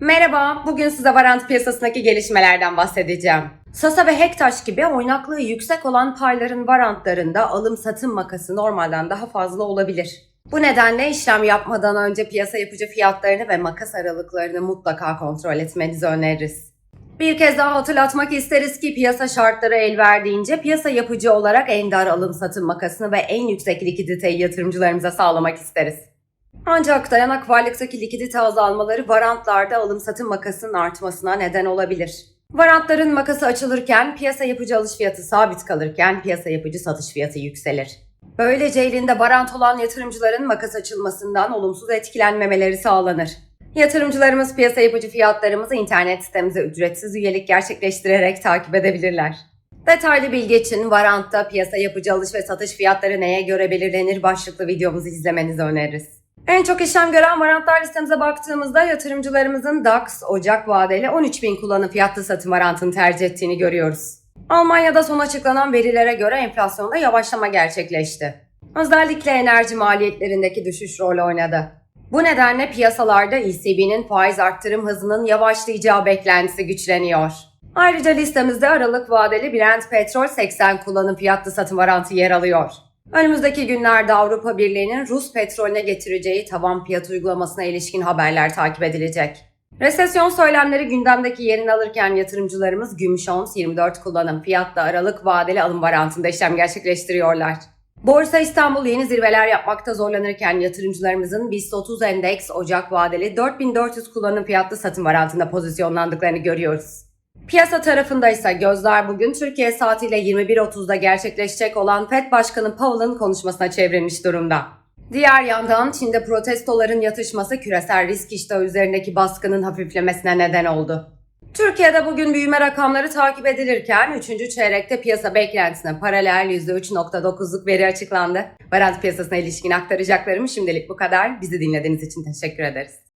Merhaba, bugün size varant piyasasındaki gelişmelerden bahsedeceğim. Sasa ve Hektaş gibi oynaklığı yüksek olan payların varantlarında alım-satım makası normalden daha fazla olabilir. Bu nedenle işlem yapmadan önce piyasa yapıcı fiyatlarını ve makas aralıklarını mutlaka kontrol etmenizi öneririz. Bir kez daha hatırlatmak isteriz ki piyasa şartları el verdiğince piyasa yapıcı olarak en dar alım-satım makasını ve en yüksek likiditeyi yatırımcılarımıza sağlamak isteriz. Ancak dayanak varlıktaki likidite azalmaları varantlarda alım-satım makasının artmasına neden olabilir. Varantların makası açılırken piyasa yapıcı alış fiyatı sabit kalırken piyasa yapıcı satış fiyatı yükselir. Böylece elinde varant olan yatırımcıların makas açılmasından olumsuz etkilenmemeleri sağlanır. Yatırımcılarımız piyasa yapıcı fiyatlarımızı internet sitemize ücretsiz üyelik gerçekleştirerek takip edebilirler. Detaylı bilgi için Varant'ta piyasa yapıcı alış ve satış fiyatları neye göre belirlenir başlıklı videomuzu izlemenizi öneririz. En çok işlem gören varantlar listemize baktığımızda yatırımcılarımızın DAX, Ocak vadeli 13.000 kullanım fiyatlı satım varantını tercih ettiğini görüyoruz. Almanya'da son açıklanan verilere göre enflasyonda yavaşlama gerçekleşti. Özellikle enerji maliyetlerindeki düşüş rol oynadı. Bu nedenle piyasalarda ECB'nin faiz arttırım hızının yavaşlayacağı beklentisi güçleniyor. Ayrıca listemizde Aralık vadeli Brent petrol 80 kullanım fiyatlı satım varantı yer alıyor. Önümüzdeki günlerde Avrupa Birliği'nin Rus petrolüne getireceği tavan fiyat uygulamasına ilişkin haberler takip edilecek. Resesyon söylemleri gündemdeki yerini alırken yatırımcılarımız gümüş ons 24 kullanım fiyatla Aralık vadeli alım varantında işlem gerçekleştiriyorlar. Borsa İstanbul yeni zirveler yapmakta zorlanırken yatırımcılarımızın BIST 30 endeks Ocak vadeli 4400 kullanım fiyatlı satım varantında pozisyonlandıklarını görüyoruz. Piyasa tarafında ise gözler bugün Türkiye saatiyle 21.30'da gerçekleşecek olan FED Başkanı Powell'ın konuşmasına çevrilmiş durumda. Diğer yandan Çin'de protestoların yatışması küresel risk iştahı üzerindeki baskının hafiflemesine neden oldu. Türkiye'de bugün büyüme rakamları takip edilirken 3. çeyrekte piyasa beklentisine paralel %3.9'luk veri açıklandı. Varant piyasasına ilişkin aktaracaklarım şimdilik bu kadar. Bizi dinlediğiniz için teşekkür ederiz.